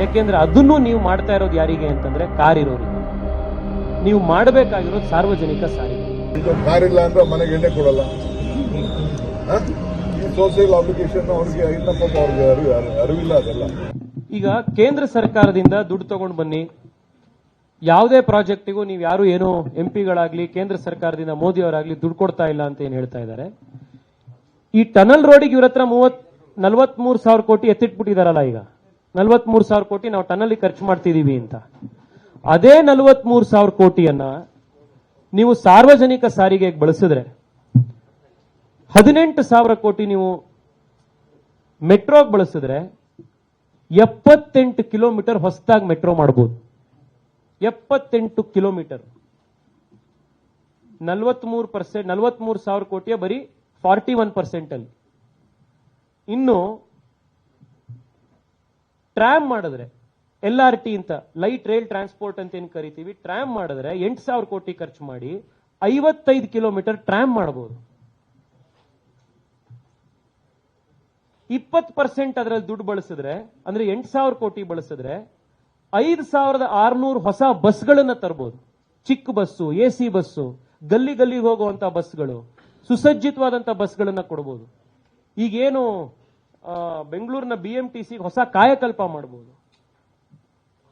ಯಾಕೆಂದ್ರೆ ಅದನ್ನು ನೀವು ಮಾಡ್ತಾ ಇರೋದು ಯಾರಿಗೆ ಅಂತಂದ್ರೆ ಕಾರ್ ಇರೋರಿಗೆ ನೀವು ಮಾಡಬೇಕಾಗಿರೋದು ಸಾರ್ವಜನಿಕ ಸಾರಿಗೆ. ಇಲ್ಲ ಅಂದ್ರೆ ಮನೆಗೆ ಎಣ್ಣೆ ಕೊಡಲ್ಲ. ಸೋಷಿಯಲ್ ಅಪ್ಲಿಕೇಶನ್ ಅವ್ರಿಗೆ ಅರಿವಿಲ್ಲ ಅದೆಲ್ಲ. ಈಗ ಕೇಂದ್ರ ಸರ್ಕಾರದಿಂದ ದುಡ್ಡು ತಗೊಂಡು ಬನ್ನಿ. ಯಾವುದೇ ಪ್ರಾಜೆಕ್ಟಿಗೂ ನೀವು ಯಾರು ಏನು ಎಂ ಪಿಗಳಾಗ್ಲಿ ಕೇಂದ್ರ ಸರ್ಕಾರದಿಂದ ಮೋದಿ ಅವರಾಗ್ಲಿ ದುಡ್ಡು ಕೊಡ್ತಾ ಇಲ್ಲ ಅಂತ ಏನ್ ಹೇಳ್ತಾ ಇದ್ದಾರೆ. ಈ ಟನಲ್ ರೋಡಿಗೆ ಇವ್ರ ಹತ್ರ ಮೂವತ್ ನಲ್ವತ್ಮೂರು ಸಾವಿರ ಕೋಟಿ ಎತ್ತಿಟ್ಬಿಟ್ಟಿದಾರಲ್ಲ ಈಗ. ನಲ್ವತ್ಮೂರು ಸಾವಿರ ಕೋಟಿ ನಾವು ಟನ್ನಲ್ಲಿ ಖರ್ಚು ಮಾಡ್ತಿದೀವಿ ಅಂತ. ಅದೇ ನಲ್ವತ್ಮೂರು ಸಾವಿರ ಕೋಟಿಯನ್ನ ನೀವು ಸಾರ್ವಜನಿಕ ಸಾರಿಗೆಗೆ ಬಳಸಿದ್ರೆ ಹದಿನೆಂಟು ಸಾವಿರ ಕೋಟಿ ನೀವು ಮೆಟ್ರೋಗೆ ಬಳಸಿದ್ರೆ ಎಪ್ಪತ್ತೆಂಟು ಕಿಲೋಮೀಟರ್ ಹೊಸದಾಗಿ ಮೆಟ್ರೋ ಮಾಡಬಹುದು ಎಪ್ಪತ್ತೆಂಟು ಕಿಲೋಮೀಟರ್. ನಲ್ವತ್ಮೂರು ಪರ್ಸೆಂಟ್ ನಲ್ವತ್ಮೂರು ಸಾವಿರ ಕೋಟಿಯ ಬರೀ ಫಾರ್ಟಿ ಒನ್ ಪರ್ಸೆಂಟ್ ಅಲ್ಲಿ ಇನ್ನು ಟ್ರಾಮ್ ಮಾಡಿದ್ರೆ ಎಲ್ ಆರ್ ಟಿ ಅಂತ ಲೈಟ್ ರೈಲ್ ಟ್ರಾನ್ಸ್ಪೋರ್ಟ್ ಅಂತ ಏನು ಕರಿತೀವಿ ಟ್ರಾಮ್ ಮಾಡಿದ್ರೆ ಎಂಟು ಸಾವಿರ ಕೋಟಿ ಖರ್ಚು ಮಾಡಿ ಐವತ್ತೈದು ಕಿಲೋಮೀಟರ್ ಟ್ರಾಮ್ ಮಾಡಬಹುದು ಇಪ್ಪತ್ತು ಪರ್ಸೆಂಟ್ ಅದರಲ್ಲಿ ದುಡ್ಡು ಬಳಸಿದ್ರೆ, ಅಂದ್ರೆ ಎಂಟು ಸಾವಿರ ಕೋಟಿ ಬಳಸಿದ್ರೆ, ಐದು ಸಾವಿರದ ಆರ್ನೂರು ಹೊಸ ಬಸ್ಗಳನ್ನ ತರಬಹುದು ಚಿಕ್ಕ ಬಸ್ಸು, ಎ ಸಿ ಬಸ್ಸು ಗಲ್ಲಿ ಗಲ್ಲಿಗೆ ಹೋಗುವಂತ ಬಸ್ಗಳು, ಸುಸಜ್ಜಿತವಾದಂತ ಬಸ್ಗಳನ್ನ ಕೊಡಬಹುದು ಈಗೇನು ಬೆಂಗಳೂರಿನ ಬಿ ಎಂ ಟಿ ಸಿಗೆ ಹೊಸ ಕಾಯಕಲ್ಪ ಮಾಡಬಹುದು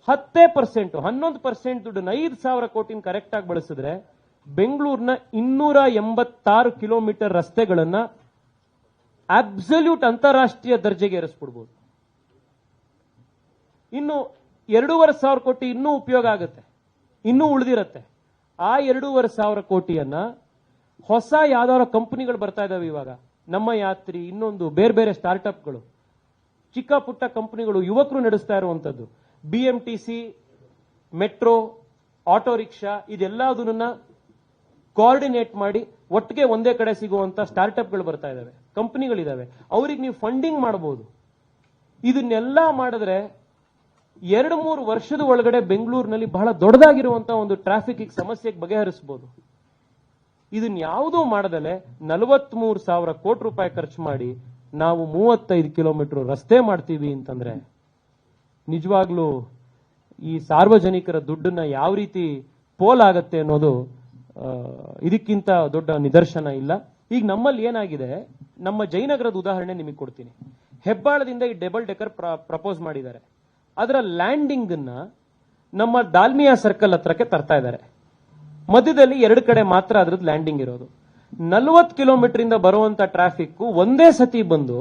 ಹತ್ತೇ ಪರ್ಸೆಂಟ್ ಹನ್ನೊಂದು ಪರ್ಸೆಂಟ್ ದುಡ್ಡನ್ನು ಐದು ಸಾವಿರ ಕೋಟಿನ ಕರೆಕ್ಟ್ ಆಗಿ ಬಳಸಿದ್ರೆ ಬೆಂಗಳೂರಿನ ಇನ್ನೂರ ಎಂಬತ್ತಾರು ಕಿಲೋಮೀಟರ್ ರಸ್ತೆಗಳನ್ನ ಅಬ್ಸಲ್ಯೂಟ್ ಅಂತಾರಾಷ್ಟ್ರೀಯ ದರ್ಜೆಗೆ ಏರಿಸ್ಬಿಡ್ಬೋದು. ಇನ್ನು ಎರಡೂವರೆ ಸಾವಿರ ಕೋಟಿ ಇನ್ನೂ ಉಪಯೋಗ ಆಗುತ್ತೆ. ಇನ್ನೂ ಉಳಿದಿರತ್ತೆ. ಆ ಎರಡೂವರೆ ಸಾವಿರ ಕೋಟಿಯನ್ನ ಹೊಸ ಯಾವ್ದಾರ ಕಂಪನಿಗಳು ಬರ್ತಾ ಇದಾವೆ ಇವಾಗ. ನಮ್ಮ ಯಾತ್ರಿ, ಇನ್ನೊಂದು ಬೇರೆ ಬೇರೆ ಸ್ಟಾರ್ಟ್ಅಪ್ಗಳು ಚಿಕ್ಕ ಪುಟ್ಟ ಕಂಪನಿಗಳು, ಯುವಕರು ನಡೆಸ್ತಾ ಇರುವಂತದ್ದು. B M T C metro auto rickshaw ಇದೆಲ್ಲದನ್ನ coordinate ಮಾಡಿ ಒಟ್ಟಿಗೆ ಒಂದೇ ಕಡೆ ಸಿಗುವಂತ ಸ್ಟಾರ್ಟ್ಅಪ್ಗಳು ಬರ್ತಾ ಇದ್ದಾವೆ ಕಂಪನಿಗಳಿದಾವೆ. ಅವ್ರಿಗೆ ನೀವು ಫಂಡಿಂಗ್ ಮಾಡಬಹುದು ಇದನ್ನೆಲ್ಲ ಮಾಡಿದ್ರೆ ಎರಡು ಮೂರು ವರ್ಷದ ಒಳಗಡೆ ಬೆಂಗಳೂರಿನಲ್ಲಿ ಬಹಳ ದೊಡ್ಡದಾಗಿರುವಂತಹ ಒಂದು ಟ್ರಾಫಿಕ್ ಸಮಸ್ಯೆಗೆ ಬಗೆಹರಿಸಬಹುದು ಇದನ್ನ ಯಾವುದೂ ಮಾಡದಲೆ ನಲವತ್ಮೂರು ಸಾವಿರ ಕೋಟಿ ರೂಪಾಯಿ ಖರ್ಚು ಮಾಡಿ ನಾವು ಮೂವತ್ತೈದು ಕಿಲೋಮೀಟರ್ ರಸ್ತೆ ಮಾಡ್ತೀವಿ ಅಂತಂದ್ರೆ ನಿಜವಾಗ್ಲೂ ಈ ಸಾರ್ವಜನಿಕರ ದುಡ್ಡನ್ನ ಯಾವ ರೀತಿ ಪೋಲಾಗತ್ತೆ ಅನ್ನೋದು ಇದಕ್ಕಿಂತ ದೊಡ್ಡ ನಿದರ್ಶನ ಇಲ್ಲ. ಈಗ ನಮ್ಮಲ್ಲಿ ಏನಾಗಿದೆ, ನಮ್ಮ ಜಯನಗರದ ಉದಾಹರಣೆ ನಿಮಗೆ ಕೊಡ್ತೀನಿ. ಹೆಬ್ಬಾಳದಿಂದ ಈ ಡಬಲ್ ಡೆಕರ್ ಪ್ರಪೋಸ್ ಮಾಡಿದ್ದಾರೆ. ಅದರ ಲ್ಯಾಂಡಿಂಗ್ ನಮ್ಮ ಡಾಲ್ಮಿಯಾ ಸರ್ಕಲ್ ಹತ್ರಕ್ಕೆ ತರ್ತಾ ಇದ್ದಾರೆ. ಮಧ್ಯದಲ್ಲಿ ಎರಡು ಕಡೆ ಮಾತ್ರ ಅದ್ರದ್ದು ಲ್ಯಾಂಡಿಂಗ್ ಇರೋದು. ನಲ್ವತ್ತು ಕಿಲೋಮೀಟರ್ ಇಂದ ಬರುವಂತ ಟ್ರಾಫಿಕ್ ಒಂದೇ ಸತಿ ಬಂದು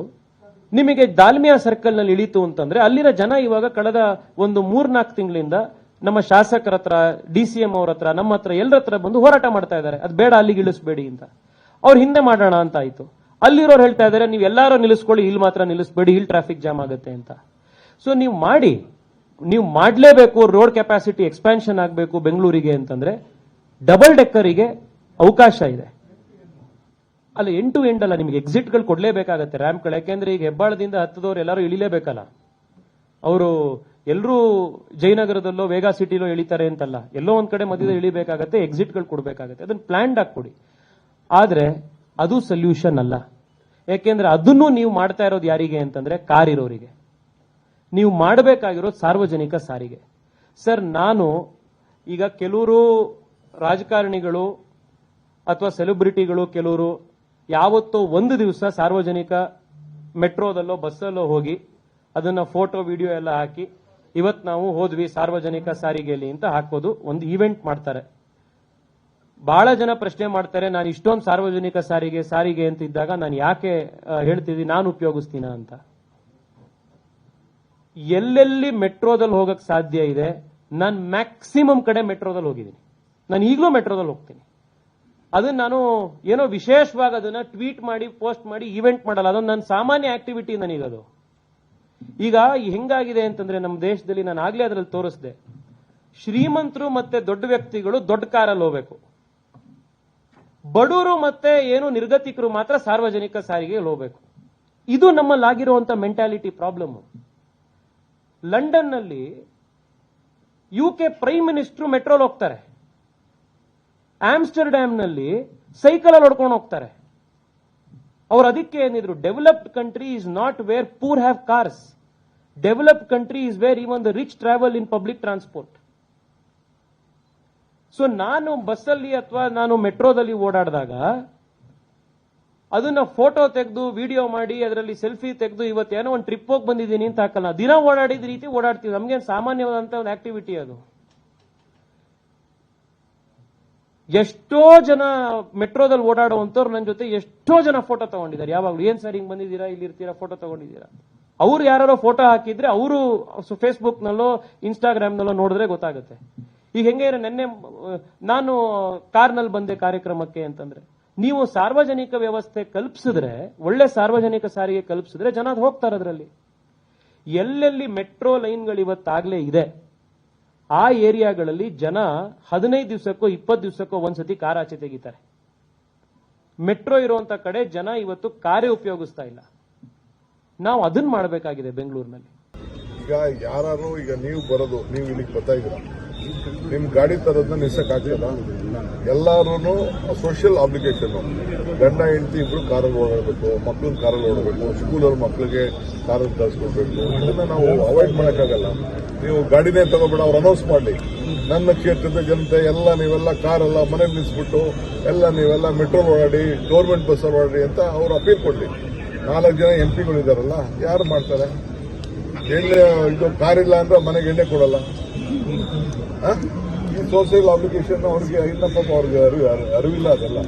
ನಿಮಗೆ ದಾಲ್ಮಿಯಾ ಸರ್ಕಲ್ನಲ್ಲಿ ಇಳಿತು ಅಂತಂದ್ರೆ ಅಲ್ಲಿನ ಜನ ಇವಾಗ ಕಳೆದ ಒಂದು ಮೂರ್ನಾಲ್ಕು ತಿಂಗಳಿಂದ ನಮ್ಮ ಶಾಸಕರ ಹತ್ರ ಡಿ ಸಿ ಎಂ ಅವ್ರ ಹತ್ರ, ನಮ್ಮ ಹತ್ರ, ಎಲ್ಲರ ಹತ್ರ ಬಂದು ಹೋರಾಟ ಮಾಡ್ತಾ ಇದ್ದಾರೆ. ಅದು ಬೇಡ, ಅಲ್ಲಿಗೆ ಇಳಿಸ್ಬೇಡಿ ಅಂತ. ಅವ್ರು ಹಿಂದೆ ಮಾಡೋಣ ಅಂತ ಆಯ್ತು. ಅಲ್ಲಿರೋರು ಹೇಳ್ತಾ ಇದ್ದಾರೆ ನೀವು ಎಲ್ಲಾರು ನಿಲ್ಲಿಸ್ಕೊಳ್ಳಿ, ಇಲ್ಲಿ ಮಾತ್ರ ನಿಲ್ಲಿಸ್ಬೇಡಿ, ಇಲ್ಲಿ ಟ್ರಾಫಿಕ್ ಜಾಮ್ ಆಗುತ್ತೆ ಅಂತ. ಸೊ ನೀವು ಮಾಡಿ, ನೀವು ಮಾಡಲೇಬೇಕು ರೋಡ್ ಕೆಪಾಸಿಟಿ ಎಕ್ಸ್ಪ್ಯಾನ್ಷನ್ ಆಗಬೇಕು ಬೆಂಗಳೂರಿಗೆ ಅಂತಂದ್ರೆ ಡಬಲ್ ಡೆಕ್ಕರಿಗೆ ಅವಕಾಶ ಇದೆ. ಅಲ್ಲ ಎಂಟು ಎಂಡ್ ಅಲ್ಲ ನಿಮಗೆ ಎಕ್ಸಿಟ್ಗಳು ಕೊಡ್ಲೇಬೇಕಾಗತ್ತೆ ರ್ಯಾಂಪ್ಗಳು. ಯಾಕೆಂದ್ರೆ ಈಗ ಹೆಬ್ಬಾಳದಿಂದ ಹತ್ತದವ್ರು ಎಲ್ಲರೂ ಇಳಿಲೇಬೇಕಲ್ಲ. ಅವರು ಎಲ್ಲರೂ ಜಯನಗರದಲ್ಲೋ ವೇಗಾ ಸಿಟಿಲೋ ಇಳಿತಾರೆ ಅಂತಲ್ಲ. ಎಲ್ಲೋ ಒಂದ್ ಕಡೆ ಮಧ್ಯದಲ್ಲಿ ಇಳಿಬೇಕಾಗತ್ತೆ ಎಕ್ಸಿಟ್ಗಳು ಕೊಡಬೇಕಾಗತ್ತೆ. ಅದನ್ನ ಪ್ಲಾನ್ಡ್ ಹಾಕ್ಕೊಡಿ ಕೊಡಿ. ಆದ್ರೆ ಅದು ಸೊಲ್ಯೂಷನ್ ಅಲ್ಲ. ಯಾಕೆಂದ್ರೆ ಅದನ್ನು ನೀವು ಮಾಡ್ತಾ ಇರೋದು ಯಾರಿಗೆ ಅಂತಂದ್ರೆ ಕಾರ್ ಇರೋರಿಗೆ. ನೀವು ಮಾಡಬೇಕಾಗಿರೋದು ಸಾರ್ವಜನಿಕ ಸಾರಿಗೆ. ಸರ್, ನಾನು ಈಗ ಕೆಲವರು ರಾಜಕಾರಣಿಗಳು ಅಥವಾ ಸೆಲೆಬ್ರಿಟಿಗಳು ಕೆಲವರು ಯಾವತ್ತೋ ಒಂದು ದಿವಸ ಸಾರ್ವಜನಿಕ ಮೆಟ್ರೋದಲ್ಲೋ ಬಸ್ಸಲ್ಲೋ ಹೋಗಿ ಅದನ್ನ ಫೋಟೋ, ವಿಡಿಯೋ ಎಲ್ಲ ಹಾಕಿ ಇವತ್ತು ನಾವು ಹೋದ್ವಿ ಸಾರ್ವಜನಿಕ ಸಾರಿಗೆಯಲ್ಲಿ ಅಂತ ಹಾಕೋದು ಒಂದು ಈವೆಂಟ್ ಮಾಡ್ತಾರೆ. ಬಹಳ ಜನ ಪ್ರಶ್ನೆ ಮಾಡ್ತಾರೆ, ನಾನು ಇಷ್ಟೊಂದು ಸಾರ್ವಜನಿಕ ಸಾರಿಗೆ ಸಾರಿಗೆ ಅಂತ ಇದ್ದಾಗ ನಾನು ಯಾಕೆ ಹೇಳ್ತಿದ್ದೀನಿ ನಾನು ಉಪಯೋಗಿಸ್ತೀನ ಅಂತ. ಎಲ್ಲೆಲ್ಲಿ ಮೆಟ್ರೋದಲ್ಲಿ ಹೋಗಕ್ ಸಾಧ್ಯ ಇದೆ, ನಾನು ಮ್ಯಾಕ್ಸಿಮಮ್ ಕಡೆ ಮೆಟ್ರೋದಲ್ಲಿ ಹೋಗಿದ್ದೀನಿ. ನಾನು ಈಗಲೂ ಮೆಟ್ರೋದಲ್ಲಿ ಹೋಗ್ತೀನಿ. ಅದನ್ನ ನಾನು ಏನೋ ವಿಶೇಷವಾಗಿ ಅದನ್ನ ಟ್ವೀಟ್ ಮಾಡಿ, ಪೋಸ್ಟ್ ಮಾಡಿ, ಈವೆಂಟ್ ಮಾಡಲ್ಲ. ಅದೊಂದು ನನ್ನ ಸಾಮಾನ್ಯ ಆಕ್ಟಿವಿಟಿ ನನಗದು ಈಗ ಹೆಂಗಾಗಿದೆ ಅಂತಂದ್ರೆ ನಮ್ಮ ದೇಶದಲ್ಲಿ ನಾನು ಆಗ್ಲೇ ಅದರಲ್ಲಿ ತೋರಿಸಿದೆ. ಶ್ರೀಮಂತರು ಮತ್ತೆ ದೊಡ್ಡ ವ್ಯಕ್ತಿಗಳು ದೊಡ್ಡ ಕಾರಲ್ಲಿ ಹೋಗ್ಬೇಕು. ಬಡವರು ಮತ್ತೆ ಏನು ನಿರ್ಗತಿಕರು ಮಾತ್ರ ಸಾರ್ವಜನಿಕ ಸಾರಿಗೆ ಹೋಗ್ಬೇಕು. ಇದು ನಮ್ಮಲ್ಲಾಗಿರುವಂತ ಮೆಂಟಾಲಿಟಿ ಪ್ರಾಬ್ಲಮ್ ಲಂಡನ್ನಲ್ಲಿ ಯು ಕೆ ಪ್ರೈಮ್ ಮಿನಿಸ್ಟರ್ ಮೆಟ್ರೋಲ್ ಹೋಗ್ತಾರೆ. ಆಮ್ಸ್ಟರ್ಡ್ಯಾಮ್ ಸೈಕಲಲ್ಲಿ ಹೊಡ್ಕೊಂಡು ಹೋಗ್ತಾರೆ. ಅವ್ರು ಅದಕ್ಕೆ ಏನಿದ್ರು developed country is not where poor have cars developed country is where even the rich travel in public transport so ನಾನು ಬಸ್ಸಲ್ಲಿ ಅಥವಾ ನಾನು ಮೆಟ್ರೋದಲ್ಲಿ ಓಡಾಡಿದಾಗ, ಅದನ್ನ ಫೋಟೋ ತೆಗೆದು ವಿಡಿಯೋ ಮಾಡಿ, ಅದರಲ್ಲಿ ಸೆಲ್ಫಿ ತೆಗೆದು, ಇವತ್ತೇನೋ ಒಂದು ಟ್ರಿಪ್ ಹೋಗಿ ಬಂದಿದ್ದೀನಿ ಅಂತ ಹಾಕಲ್ಲ. ದಿನ ಓಡಾಡಿದ ರೀತಿ ಓಡಾಡ್ತೀವಿ. ನಮ್ಗೆ ಸಾಮಾನ್ಯವಾದಂತ ಒಂದು ಆಕ್ಟಿವಿಟಿ ಅದು. ಎಷ್ಟೋ ಜನ ಮೆಟ್ರೋದಲ್ಲಿ ಓಡಾಡುವಂಥವ್ರು ನನ್ನ ಜೊತೆ ಎಷ್ಟೋ ಜನ ಫೋಟೋ ತಗೊಂಡಿದ್ದಾರೆ. ಯಾವಾಗಲೂ, ಏನ್ ಸರ್ ಹಿಂಗ್ ಬಂದಿದ್ದೀರಾ? ಇಲ್ಲಿ ಇರ್ತೀರಾ? ಫೋಟೋ ತಗೊಂಡಿದ್ದೀರಾ? ಅವ್ರು ಯಾರೋ ಫೋಟೋ ಹಾಕಿದ್ರೆ ಅವರು ಫೇಸ್ಬುಕ್ ನಲ್ಲೋ ಇನ್ಸ್ಟಾಗ್ರಾಮ್ ನೋಡಿದ್ರೆ ಗೊತ್ತಾಗುತ್ತೆ. ಈಗ ಹೆಂಗೆ ನೆನ್ನೆ, ನಾನು ಕಾರ್ನಲ್ಲಿ ಬಂದೆ ಕಾರ್ಯಕ್ರಮಕ್ಕೆ ಅಂತಂದ್ರೆ, ನೀವು ಸಾರ್ವಜನಿಕ ವ್ಯವಸ್ಥೆ ಕಲ್ಪಿಸಿದ್ರೆ, ಒಳ್ಳೆ ಸಾರ್ವಜನಿಕ ಸಾರಿಗೆ ಕಲ್ಪಿಸಿದ್ರೆ ಜನ ಹೋಗ್ತಾರೆ ಅದರಲ್ಲಿ ಎಲ್ಲೆಲ್ಲಿ ಮೆಟ್ರೋ ಲೈನ್ಗಳು ಇವತ್ತಾಗ್ಲೇ ಇದೆ ಆ ಏರಿಯಾಗಳಲ್ಲಿ ಜನ ಹದಿನೈದು ದಿವಸಕ್ಕೋ, ಇಪ್ಪತ್ತು ದಿವಸಕ್ಕೋ ಒಂದ್ಸತಿ ಕಾರ್ ಆಚೆ ತೆಗಿತಾರೆ. ಮೆಟ್ರೋ ಇರುವಂತ ಕಡೆ ಜನ ಇವತ್ತು ಕಾರೇ ಉಪಯೋಗಿಸ್ತಾ ಇಲ್ಲ. ನಾವು ಅದನ್ನ ಮಾಡಬೇಕಾಗಿದೆ ಬೆಂಗಳೂರಿನಲ್ಲಿ. ಈಗ ಯಾರು ಈಗ ನೀವು ಬರೋದು, ನೀವು ಇಲ್ಲಿಗೆ ಬರ್ತಾ ಇದ್ದೀರಾ? ನಿಮ್ ಗಾಡಿ ತರೋದನ್ನ ನಿಲ್ಸಕ್ ಆಗ್ತದ ಎಲ್ಲಾರು ಸೋಷಿಯಲ್ ಅಪ್ಲಿಕೇಶನ್ ಗಂಡ, ಹೆಂಡತಿ ಇಬ್ರು ಕಾರಲ್ಲಿ ಓಡಾಡಬೇಕು ಮಕ್ಳನ್ನ ಕಾರಲ್ಲಿ ಓಡಬೇಕು ಸ್ಕೂಲಲ್ಲಿ ಮಕ್ಕಳಿಗೆ ಕಾರಲ್ಲಿ ಕಳಿಸ್ಕೊಡ್ಬೇಕು. ಇದನ್ನ ನಾವು ಅವಾಯ್ಡ್ ಮಾಡೋಕ್ಕಾಗಲ್ಲ. ನೀವು ಗಾಡಿನೇ ತಗೋಬೇಡ, ಅವ್ರು ಅನೌನ್ಸ್ ಮಾಡ್ಲಿ. ನನ್ನ ಕ್ಷೇತ್ರದ ಜನತೆ, ಎಲ್ಲ ನೀವೆಲ್ಲ ಕಾರೆಲ್ಲ ಮನೆ ನಿಲ್ಲಿಸ್ಬಿಟ್ಟು ಎಲ್ಲ ನೀವೆಲ್ಲ ಮೆಟ್ರೋ ಓಡಾಡಿ ಗೌರ್ಮೆಂಟ್ ಬಸ್ಸಲ್ಲಿ ಓಡಾಡಿ ಅಂತ ಅವ್ರು ಅಪೀಲ್ ಕೊಡ್ಲಿ. ನಾಲ್ಕು ಜನ ಎಂ ಪಿಗಳು ಇದಾರಲ್ಲ ಯಾರು ಮಾಡ್ತಾರೆ? ಎಣ್ಣೆ ಇದು ಕಾರಿಲ್ಲ ಅಂದ್ರೆ ಮನೆಗೆ ಎಣ್ಣೆ ಕೊಡಲ್ಲ. ಸೋಷಿಯಲ್ ಅಪ್ಲಿಕೇಶನ್ ಅವ್ರಿಗೆ ಇಲ್ಲಪ್ಪ ಪಾಪ ಅವ್ರಿಗೆ ಅರಿವು ಅರಿವಿಲ್ಲ ಅದೆಲ್ಲ.